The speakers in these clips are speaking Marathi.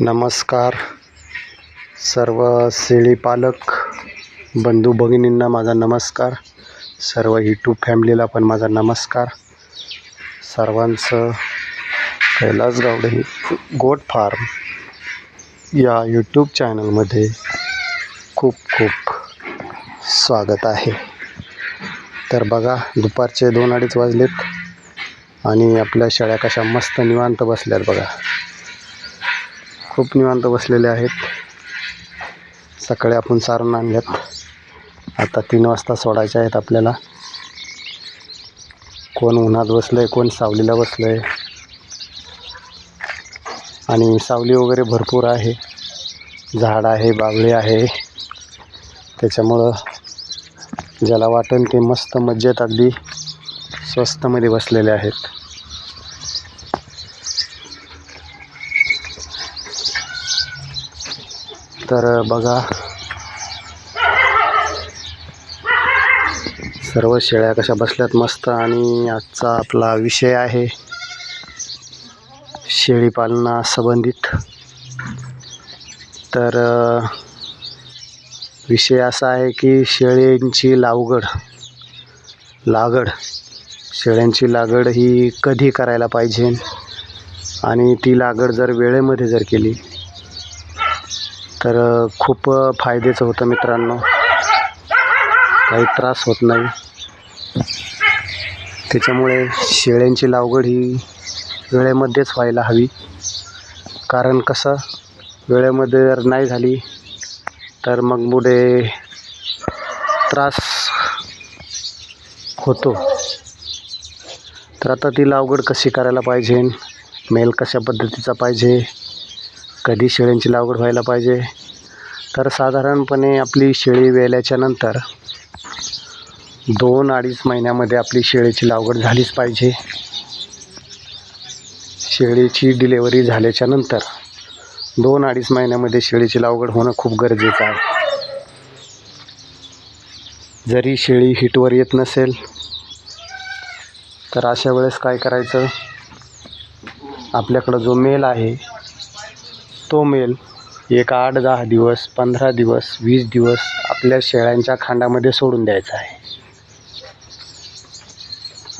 नमस्कार. सर्व शेळीपालक बंधू भगिनींना माझा नमस्कार. सर्व यूट्यूब फॅमिलीला पण माझा नमस्कार. सर्वांचं कैलास गावडे गोट फार्म या यूट्यूब चॅनलमध्ये खूप खूप स्वागत आहे. तर बघा दुपारचे दोन अडीच वाजलेत आणि आपल्या शेळ्या कशा मस्त निवांत बसल्यात बघा. खूप निवांत बसलेले आहेत. सकाळी आपण सारून आणल्यात. आता तीन वाजता सोडायचे आहेत आपल्याला. कोण उन्हात बसलं आहे कोण सावलीला बसलं आहे आणि सावली वगैरे भरपूर आहे. झाड आहे बागळे आहे. त्याच्यामुळं ज्याला वाटेल ते मस्त मज्जेत अगदी स्वस्तमध्ये बसलेले आहेत. तर बघा. सर्व शेळ्या कशा बसल्यात मस्त आणि आजचा आपला विषय आहे शेळीपालना संबंधित. तर विषय असा आहे की शेळ्यांची लावगड लागड शेळ्यांची लागड ही कधी करायला पाहिजे? आणि ती लागड जर वेळेमध्ये जर केली तर खूप फायद्याचं होतं मित्रांनो. काही त्रास होत नाही. त्याच्यामुळे शेळ्यांची लागवड ही वेळेमध्येच व्हायला हवी. कारण कसं वेळेमध्ये जर नाही झाली तर मग पुढे त्रास होतो. तर आता ती लागवड कशी करायला पाहिजे मेल कशा पद्धतीचा पाहिजे कधी शेळ्यांची लागवड व्हायला पाहिजे? तर साधारणपणे आपली शेळी वेल्याच्यानंतर दोन अडीच महिन्यामध्ये आपली शेळीची लागवड झालीच पाहिजे. शेळीची डिलेवरी झाल्याच्यानंतर दोन अडीच महिन्यामध्ये शेळीची लागवड होणं खूप गरजेचं आहे. जरी शेळी हिटवर येत नसेल तर अशा वेळेस काय करायचं? आपल्याकडं जो मेल आहे तो मेल. एक आठ दहा दिवस पंधरा दिवस वीस दिवस आपल्या शेळ्यांच्या खांडामध्ये सोडून द्यायचा आहे.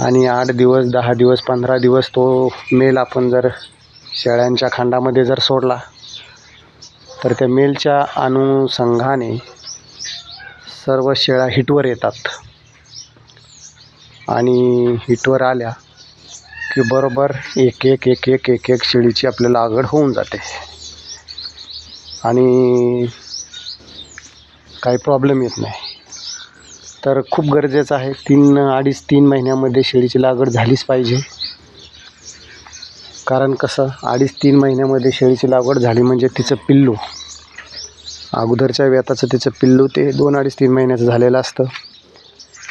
आणि आठ दिवस दहा दिवस पंधरा दिवस तो मेल आपण जर शेळ्यांच्या खांडामध्ये जर सोडला तर त्या मेलच्या अनुषंगाने सर्व शेळ्या हिटवर येतात. आणि हिटवर आल्या की बरोबर एक एक एक एक एक एक शेळीची आपल्याला आवड होऊन जाते. आणि काही प्रॉब्लेम येत नाही. तर खूप गरजेचं आहे. तीन अडीच तीन महिन्यामध्ये शेळीची लागवड झालीच पाहिजे. कारण कसं अडीच तीन महिन्यामध्ये शेळीची लागवड झाली म्हणजे तिचं पिल्लू अगोदरच्या व्यताचं तिचं पिल्लू ते दोन अडीच तीन महिन्याचं झालेलं असतं.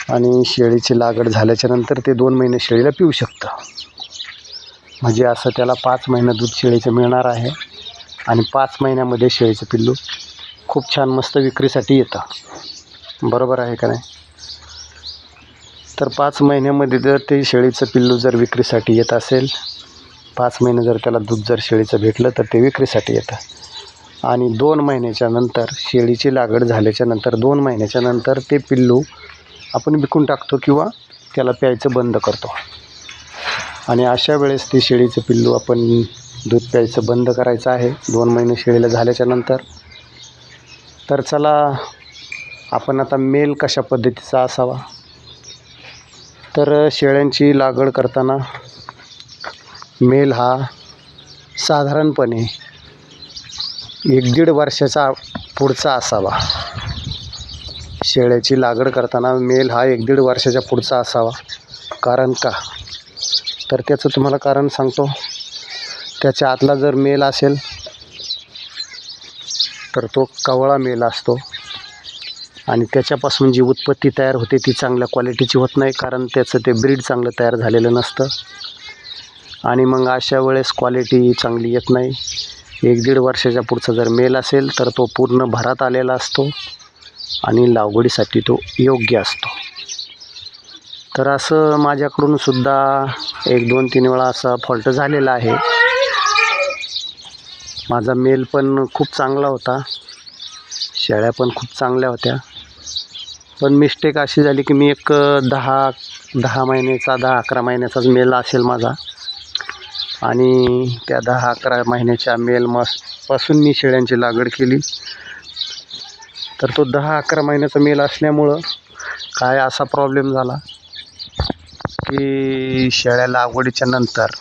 आणि शेळीची लागवड झाल्याच्यानंतर ते दोन महिने शेळीला पिऊ शकतं. म्हणजे असं त्याला पाच महिना दूध शेळीचं मिळणार आहे. आणि पाच महिन्यामध्ये शेळीचं पिल्लू खूप छान मस्त विक्रीसाठी येतं. बरोबर आहे का नाही? तर पाच महिन्यामध्ये जर ते शेळीचं पिल्लू जर विक्रीसाठी येत असेल पाच महिने जर त्याला दूध जर शेळीचं भेटलं तर ते विक्रीसाठी येतं. आणि दोन महिन्याच्या नंतर शेळीची लागवड झाल्याच्यानंतर दोन महिन्याच्या नंतर ते पिल्लू आपण विकून टाकतो किंवा त्याला प्यायचं बंद करतो. आणि अशा वेळेस ते शेळीचं पिल्लू आपण दूध प्यायचं बंद करायचं आहे. दोन महिने शेळीला झाल्याच्यानंतर. तर चला आपण आता मेल कशा पद्धतीचा असावा? तर शेळ्यांची लागवड करताना मेल हा साधारणपणे एक दीड वर्षाचा पुढचा असावा. शेळ्याची लागवड करताना मेल हा एक दीड वर्षाच्या पुढचा असावा. कारण का? तर त्याचं तुम्हाला कारण सांगतो. त्याच्या आतला जर मेल असेल तर तो कवळा मेल असतो. आणि त्याच्यापासून जी उत्पत्ती तयार होते ती चांगल्या क्वालिटीची होत नाही कारण त्याचं ते ब्रीड चांगलं तयार झालेलं नसतं. आणि मग अशा वेळेस क्वालिटी चांगली येत नाही. एक दीड वर्षाच्या पुढचा जर मेल असेल तर तो पूर्ण भरात आलेला असतो आणि लागवडीसाठी तो योग्य असतो. तर असं माझ्याकडून सुद्धा एक दोन तीन वेळा असा फॉल्ट झालेला आहे. माझा मेल पण खूप चांगला होता. शेळ्या पण खूप चांगल्या होत्या. पण मिस्टेक अशी झाली की मी एक दहा दहा महिन्याचा दहा अकरा महिन्याचाच मेल असेल माझा. आणि त्या दहा अकरा महिन्याच्या मेल मसपासून मी शेळ्यांची लागवड केली. तर तो दहा अकरा महिन्याचा मेल असल्यामुळं काय असा प्रॉब्लेम झाला की शेळ्या लागवडीच्या नंतर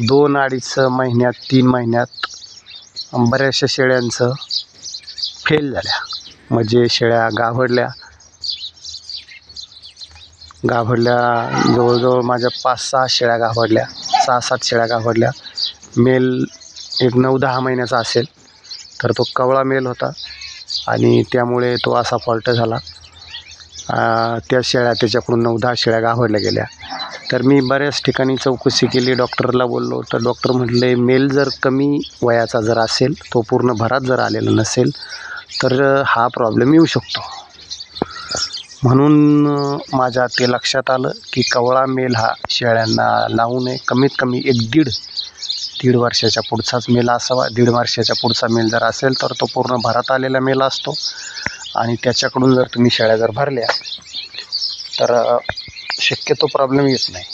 दोन अडीच महिन्यात तीन महिन्यात बऱ्याचशा शेळ्यांचं फेल झाल्या. म्हणजे शेळ्या गाभडल्या. गाभडल्या जवळजवळ माझ्या पाच सहा शेळ्या गाभडल्या सहा सात शेळ्या गाभडल्या. मेल एक नऊ दहा महिन्याचा असेल तर तो कवळा मेल होता आणि त्यामुळे तो असा फॉल्ट झाला. त्या शेळ्या त्याच्याकडून नऊ दहा शेळ्या गावायला गेल्या. तर मी बऱ्याच ठिकाणी चौकशी केली डॉक्टरला बोललो. तर डॉक्टर म्हटले मेल जर कमी वयाचा जर असेल तो पूर्ण भरात जर आलेला नसेल तर हा प्रॉब्लेम येऊ शकतो. म्हणून माझ्या ते लक्षात आलं की कवळा मेल हा शेळ्यांना लावू नये. कमीत कमी एक दीड दीड वर्षाच्या पुढचाच मेल असावा. दीड वर्षाच्या पुढचा मेल जर असेल तर तो पूर्ण भरात आलेला मेल असतो. आणि त्याच्याकडून जर तुम्ही शेळ्या जर भरल्या तर शक्यतो प्रॉब्लेम येत नाही.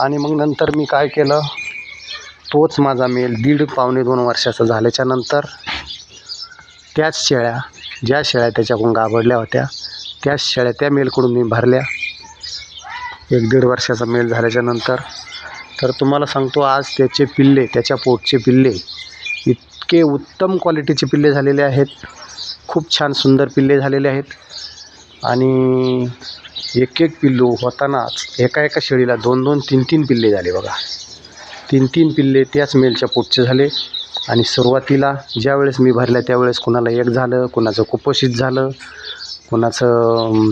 आणि मग नंतर मी काय केलं तोच माझा मेल दीड पावणे दोन वर्षाचा झाल्याच्यानंतर त्याच शेळ्या ज्या शेळ्या त्याच्याकडून गाभडल्या होत्या त्याच शेळ्या त्या मेलकडून मी भरल्या. एक दीड वर्षाचा मेल झाल्याच्यानंतर तर तुम्हाला सांगतो आज त्याचे पिल्ले त्याच्या पोटचे पिल्ले इतके उत्तम क्वालिटीचे पिल्ले झालेले आहेत. खूप छान सुंदर पिल्ले झालेले आहेत. आणि एक एक पिल्लू होतानाच एका एका शेळीला दोन दोन तीन तीन पिल्ले झाले बघा. तीन तीन पिल्ले त्याच मेलच्या पोटचे झाले. आणि सुरुवातीला ज्या वेळेस मी भरल्या त्यावेळेस कुणाला एक झालं कुणाचं कुपोषित झालं कुणाचं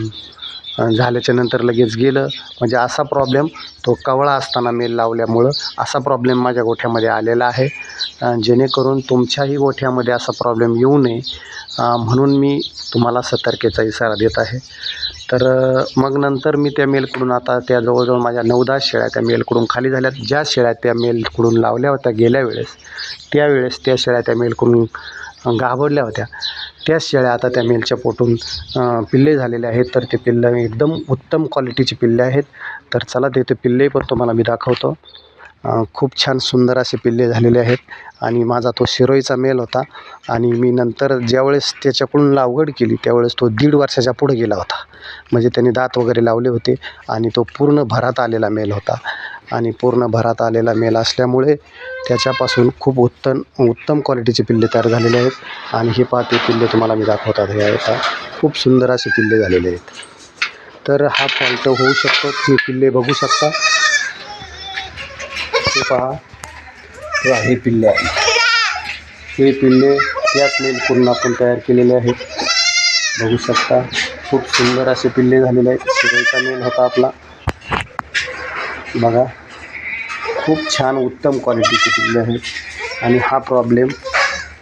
झाल्याच्यानंतर लगेच गेलं. म्हणजे असा प्रॉब्लेम तो कवळा असताना मेल लावल्यामुळं असा प्रॉब्लेम माझ्या गोठ्यामध्ये आलेला आहे. जेणेकरून तुमच्याही गोठ्यामध्ये असा प्रॉब्लेम येऊ नये. म्हणून मी तुम्हाला सतर्कतेचा इशारा देत आहे. तर मग नंतर मी त्या मेलकडून आता त्या जवळजवळ माझ्या नऊदा शेळ्या त्या मेलकडून खाली झाल्यात. ज्या शेळ्या त्या मेलकडून लावल्या होत्या गेल्या वेळेस त्यावेळेस त्या शेळ्या त्या मेलकडून घाबरल्या गाभडल्या होत्या. त्याच शेळ्या आता त्या मेलच्या पोटून पिल्ले झालेले आहेत. तर ते पिल्लं एकदम उत्तम क्वालिटीचे पिल्ले आहेत. तर चला ते ते पिल्ले पण तुम्हाला मी दाखवतो. खूप छान सुंदर असे पिल्ले झालेले आहेत. आणि माझा तो शिरोईचा मेल होता. आणि मी नंतर ज्यावेळेस त्याच्याकडून लागवड केली त्यावेळेस तो दीड वर्षाच्या पुढे गेला होता. म्हणजे त्याने दात वगैरे लावले होते आणि तो पूर्ण भरात आलेला मेल होता. आणि पूर्ण भरात आलेला मेल असल्यामुळे त्याच्यापासून खूप उत्तम उत्तम क्वालिटीचे पिल्ले तयार झालेले आहेत. आणि हे पहा ते पिल्ले तुम्हाला मी दाखवतात. हे आता खूप सुंदर असे पिल्ले झालेले आहेत. तर हा फॉल्ट होऊ शकतो. हे पिल्ले बघू शकता. हे पहा. हे पिल्ले आहेत. हे पिल्ले त्याच मेलकडून आपण तयार केलेले आहेत. बघू शकता खूप सुंदर असे पिल्ले झालेले आहेत. शिरोईचा मेल होता आपला. बघा खूप छान उत्तम क्वालिटीचे पिल्ले आहेत. आणि हा प्रॉब्लेम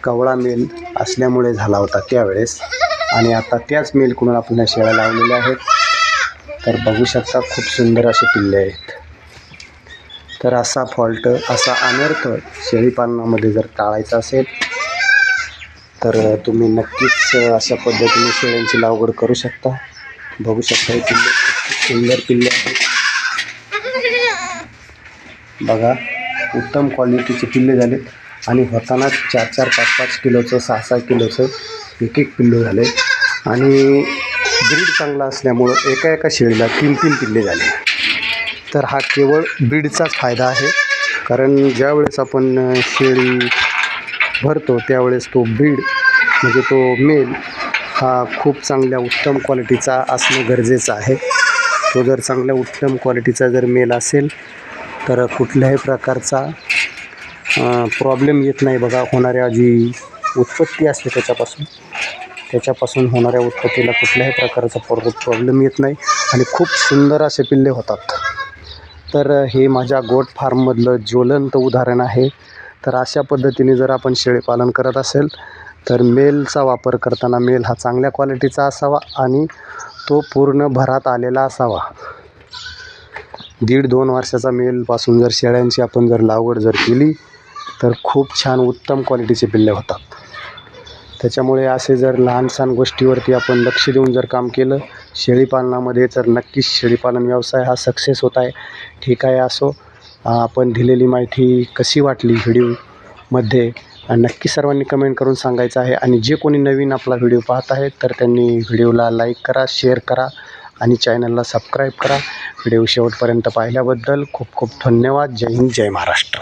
कवळा मेल असल्यामुळे झाला होता त्यावेळेस. आणि आता त्याच मेलकडून आपण ह्या शेळ्या लावलेल्या आहेत. तर बघू शकता खूप सुंदर असे पिल्ले आहेत. तर असा फॉल्ट असा अनर्थ शेळीपालनामध्ये जर टाळायचा असेल तर तुम्ही नक्कीच अशा पद्धतीने शेळ्यांची लागवड करू शकता. बघू शकता हे पिल्ले सुंदर पिल्ले आहेत. बघा उत्तम क्वालिटीचे पिल्ले झालेत. आणि होताना चार चार पाच पाच किलोचं सहा सहा किलोचं एक एक पिल्लू झाले. आणि ब्रीड चांगला असल्यामुळं एका एका शेळीला तीन तीन पिल्ले झाले. तर हा केवळ बीडचाच फायदा आहे. कारण ज्यावेळेस आपण शेळी भरतो त्यावेळेस तो बीड म्हणजे तो मेल हा खूप चांगल्या उत्तम क्वालिटीचा असणं गरजेचं आहे. तो जर चांगल्या उत्तम क्वालिटीचा जर मेल असेल तर कुठल्याही प्रकारचा प्रॉब्लेम येत नाही बघा. होणाऱ्या जी उत्पत्ती असते त्याच्यापासून त्याच्यापासून होणाऱ्या उत्पत्तीला कुठल्याही प्रकारचा प्रॉब्लेम येत नाही आणि खूप सुंदर असे पिल्ले होतात. तर हे माझ्या गोट फार्ममधलं ज्वलंत उदाहरण आहे. तर अशा पद्धतीने जर आपण शेळीपालन करत असेल तर मेलचा वापर करताना मेल हा चांगल्या क्वालिटीचा असावा आणि तो पूर्ण भरात आलेला असावा. दीड दोन वर्षाचा मेलपासून जर शेळ्यांची आपण जर लागवड जर केली तर खूप छान उत्तम क्वालिटीचे पिल्ले होतात. त्याच्यामुळे असे जर लहानसहान गोष्टीवरती आपण लक्ष देऊन जर काम केलं शेळीपालनामध्ये तर नक्कीच शेळीपालन व्यवसाय हा सक्सेस होत आहे. ठीक आहे असो. आपण दिलेली माहिती कशी वाटली व्हिडिओमध्ये? नक्की सर्वांनी कमेंट करून सांगायचं आहे. आणि जे कोणी नवीन आपला व्हिडिओ पाहत आहे तर त्यांनी व्हिडिओला लाईक करा शेअर करा आणि चॅनलला सबस्क्राईब करा. व्हिडिओ शेवटपर्यंत पाहिल्याबद्दल खूप खूप धन्यवाद. जय हिंद जय महाराष्ट्र.